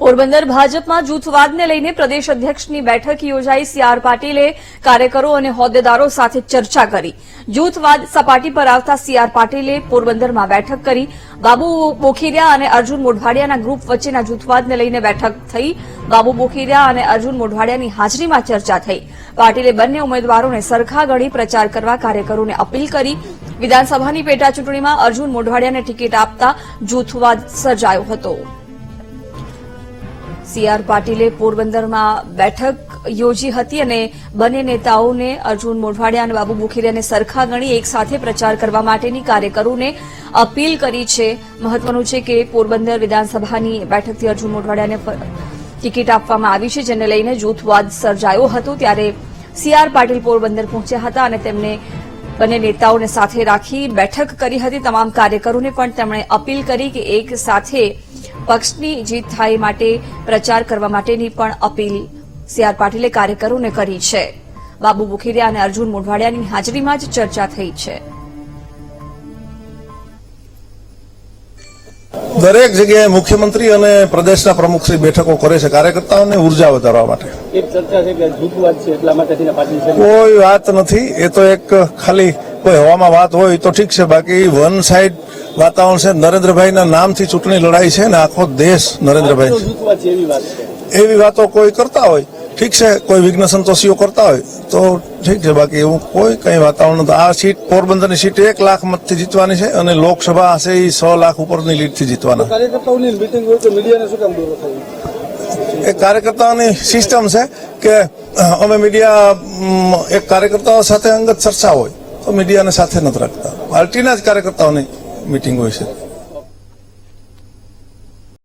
પોરબંદર ભાજપમાં જૂથવાદને લઈને પ્રદેશ અધ્યક્ષની બેઠક યોજાઈ. સીઆર પાટીલે કાર્યકરો અને હોદ્દેદારો સાથે ચર્ચા કરી. જૂથવાદ સપાટી પર આવતા સીઆર પાટીલે પોરબંદરમાં બેઠક કરી. બાબુ બોખીરિયા અને અર્જુન મોઢવાડિયાના ગ્રુપ વચ્ચેના જૂથવાદને લઈને બેઠક થઈ. બાબુ બોખીરિયા અને અર્જુન મોઢવાડિયાની હાજરીમાં ચર્ચા થઈ. પાટીલે બંને ઉમેદવારોને સરખા ગણી પ્રચાર કરવા કાર્યકરોને અપીલ કરી. વિધાનસભાની પેટાચૂંટણીમાં અર્જુન મોઢવાડિયાને ટિકિટ આપતા જૂથવાદ સર્જાયો હતો. સી આર પાટીલે પોરબંદરમાં બેઠક યોજી હતી અને બંને નેતાઓને અર્જુન મોઢવાડિયા અને બાબુ બુખીરિયાને સરખા ગણી એક સાથે પ્રચાર કરવા માટેની કાર્યકરોને અપીલ કરી છે. મહત્વનું છે કે પોરબંદર વિધાનસભાની બેઠકથી અર્જુન મોઢવાડિયાને ટિકિટ આપવામાં આવી છે, જેને લઈને જૂથવાદ સર્જાયો હતો. ત્યારે સી આર પાટીલ પોરબંદર પહોંચ્યા હતા અને તેમને બંને નેતાઓને સાથે રાખી બેઠક કરી હતી. તમામ કાર્યકરોને પણ તેમણે અપીલ કરી કે એક સાથે પક્ષની જીત થાય માટે પ્રચાર કરવા માટેની પણ અપીલ સી આર પાટીલે કાર્યકરોને કરી છે. બાબુ બુખીરિયા અને અર્જુન મોઢવાડિયાની હાજરીમાં જ ચર્ચા થઈ છે. દરેક જગ્યાએ મુખ્યમંત્રી અને પ્રદેશના પ્રમુખશ્રી બેઠકો કરે છે. કાર્યકર્તાઓને ઊર્જા વધારવા માટે. એક ચર્ચા છે કે જૂથવાદ છે એટલા માટે થઈને પાટીલ છે. કોઈ વાત નથી. એ તો એક ખાલી કોઈ હવામાં વાત હોય તો ઠીક છે. બાકી વન સાઈડ વાતાવરણ છે. નરેન્દ્રભાઈના નામથી ચૂંટણી લડાઈ છે ને આખો દેશ નરેન્દ્રભાઈ એવી વાત કોઈ કરતા હોય. ઠીક છે કોઈ વિઘ્ન સંતોષીઓ કરતા હોય તો ઠીક છે. બાકી એવું કોઈ કઈ વાતાવરણ આ સીટ પોરબંદરની સીટ એક લાખ મતથી જીતવાની છે અને લોકસભા હશે એ સો લાખ ઉપરની લીડથી જીતવાના. એ કાર્યકર્તાઓની સિસ્ટમ છે કે અમે મીડિયા એક કાર્યકર્તાઓ સાથે અંગત ચર્ચા હોય તો મીડિયાને સાથે નથી રાખતા. પાર્ટીના જ કાર્યકર્તાઓની મિટિંગ હોય છે